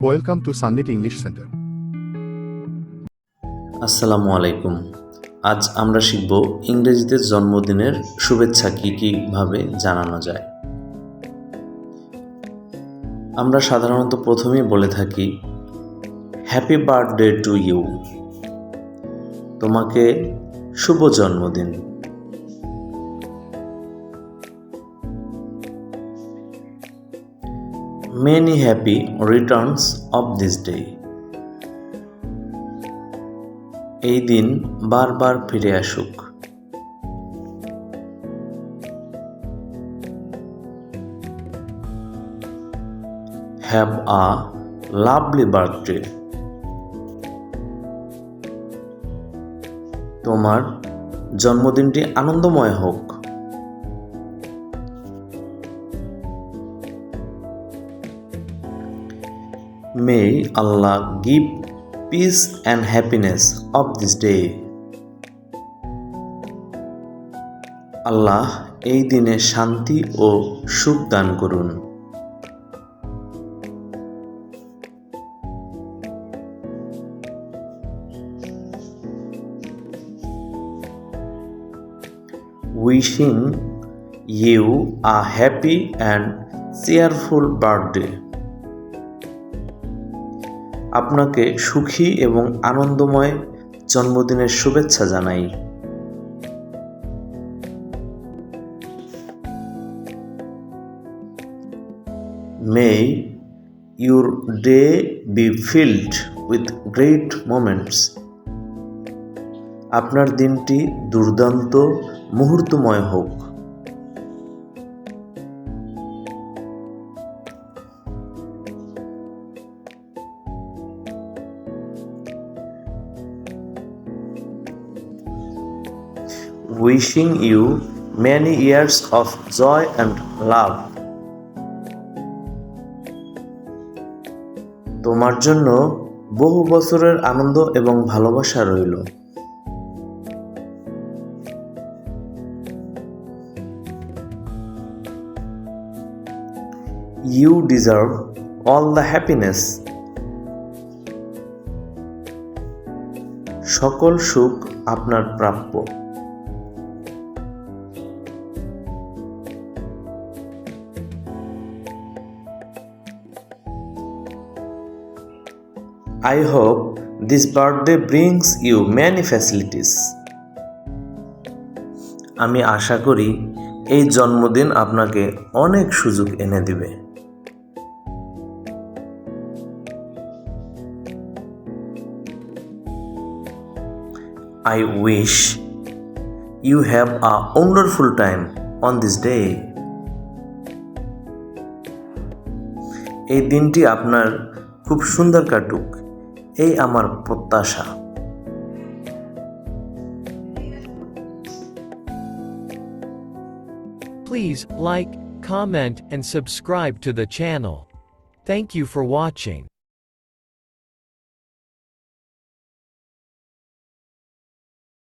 Welcome to Sandit English Center. আসসালামু আলাইকুম। আজ আমরা শিখব ইংরেজিতে জন্মদিনের শুভেচ্ছা কী কীভাবে জানানো যায়। আমরা সাধারণত প্রথমেই বলে থাকি হ্যাপি বার্থডে টু ইউ তোমাকে শুভ জন্মদিন। Many happy returns of this day এই দিন বারবার ফিরে আসুক। হ্যাভ আ লাভলি বার্থডে তোমার জন্মদিনটি আনন্দময় হোক। May Allah give peace and happiness of this day আল্লাহ এই দিনে শান্তি ও সুখ দান করুন। Wishing you a happy and cheerful birthday আপনাকে সুখী এবং আনন্দময় জন্মদিনের শুভেচ্ছা জানাই। May your day be filled with great moments আপনার দিনটি দুর্দান্ত, মুহূর্তময় হোক। Wishing you many years of joy and love. তোমার জন্য বহু বছরের আনন্দ এবং ভালোবাসা রইল। You deserve all the happiness সকল সুখ আপনার প্রাপ্য। I hope this birthday brings you many facilities. আমি আশা করি এই জন্মদিন আপনাকে অনেক সুযোগ এনে দিবে। I wish you have a wonderful time on this day এই দিনটি আপনার খুব সুন্দর কাটুক। এই আমার প্রত্যাশা Please like, comment and subscribe to the channel. Thank you for watching.